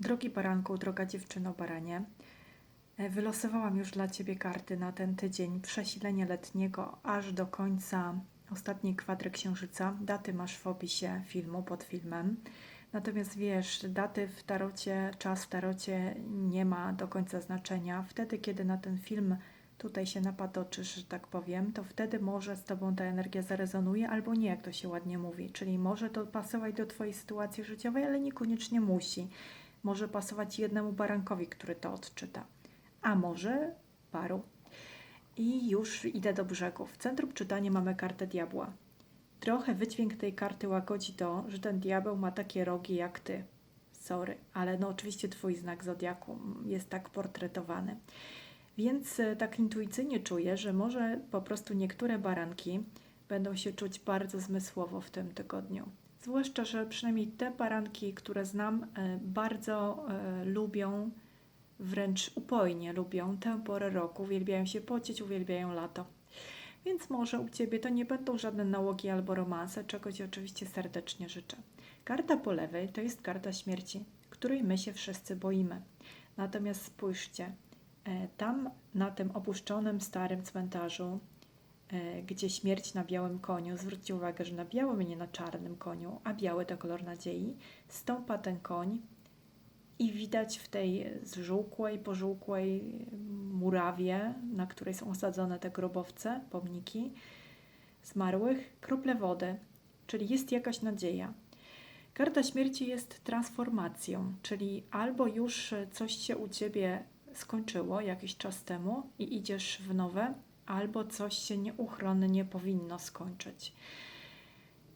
Drogi baranku, droga dziewczyno baranie, e, wylosowałam już dla Ciebie karty na ten tydzień przesilenia letniego aż do końca ostatniej kwadry księżyca. Daty masz w opisie filmu, pod filmem. Natomiast wiesz, daty w tarocie, czas w tarocie nie ma do końca znaczenia. Wtedy, kiedy na ten film tutaj się napatoczysz, że tak powiem, to wtedy może z Tobą ta energia zarezonuje albo nie, jak to się ładnie mówi. Czyli może to pasować do Twojej sytuacji życiowej, ale niekoniecznie musi. Może pasować jednemu barankowi, który to odczyta, a może paru. I już idę do brzegu. W centrum czytania mamy kartę diabła. Trochę wydźwięk tej karty łagodzi to, że ten diabeł ma takie rogi jak ty. Sorry, ale no oczywiście twój znak zodiaku jest tak portretowany. Więc e, tak intuicyjnie czuję, że może po prostu niektóre baranki będą się czuć bardzo zmysłowo w tym tygodniu. Zwłaszcza, że przynajmniej te baranki, które znam, e, bardzo e, lubią, wręcz upojnie lubią tę porę roku. Uwielbiają się pocieć, uwielbiają lato. Więc może u Ciebie to nie będą żadne nałogi albo romanse, czego Ci oczywiście serdecznie życzę. Karta po lewej to jest karta śmierci, której my się wszyscy boimy. Natomiast spójrzcie, e, tam na tym opuszczonym starym cmentarzu, gdzie śmierć na białym koniu, zwróćcie uwagę, że na białym, nie na czarnym koniu, a biały to kolor nadziei, stąpa ten koń i widać w tej zżółkłej, pożółkłej murawie, na której są osadzone te grobowce, pomniki zmarłych, krople wody, czyli jest jakaś nadzieja. Karta śmierci jest transformacją, czyli albo już coś się u ciebie skończyło jakiś czas temu i idziesz w nowe, albo coś się nieuchronnie powinno skończyć.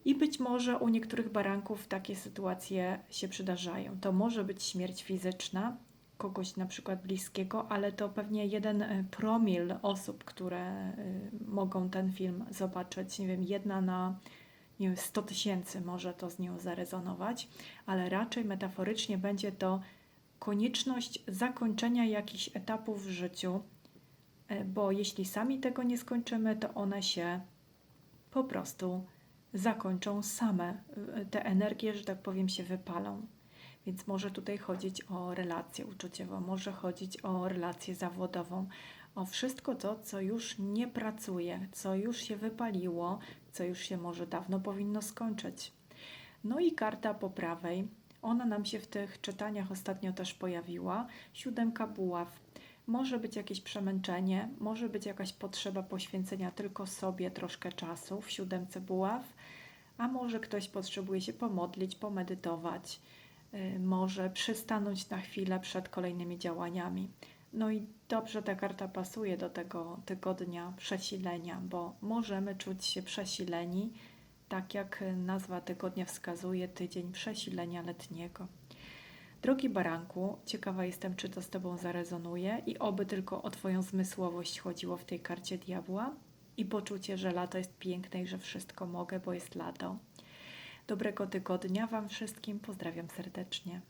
I być może u niektórych baranków takie sytuacje się przydarzają. To może być śmierć fizyczna kogoś na przykład bliskiego, ale to pewnie jeden e, promil osób, które y, mogą ten film zobaczyć. Nie wiem, jedna na nie wiem, 100 tysięcy może to z nią zarezonować, ale raczej metaforycznie będzie to konieczność zakończenia jakichś etapów w życiu, e, bo jeśli sami tego nie skończymy, to one się po prostu zakończą same. Y, Te energie, że tak powiem, się wypalą. Więc może tutaj chodzić o relację uczuciową, może chodzić o relację zawodową, o wszystko to, co już nie pracuje, co już się wypaliło, co już się może dawno powinno skończyć. No i karta po prawej, ona nam się w tych czytaniach ostatnio też pojawiła. Siódemka buław. Może być jakieś przemęczenie, może być jakaś potrzeba poświęcenia tylko sobie troszkę czasu w siódemce buław, a może ktoś potrzebuje się pomodlić, pomedytować, y, może przystanąć na chwilę przed kolejnymi działaniami. No i dobrze ta karta pasuje do tego tygodnia przesilenia, bo możemy czuć się przesileni, tak jak nazwa tygodnia wskazuje, tydzień przesilenia letniego. Drogi baranku, ciekawa jestem, czy to z Tobą zarezonuje i oby tylko o Twoją zmysłowość chodziło w tej karcie diabła i poczucie, że lato jest piękne i że wszystko mogę, bo jest lato. Dobrego tygodnia Wam wszystkim, pozdrawiam serdecznie.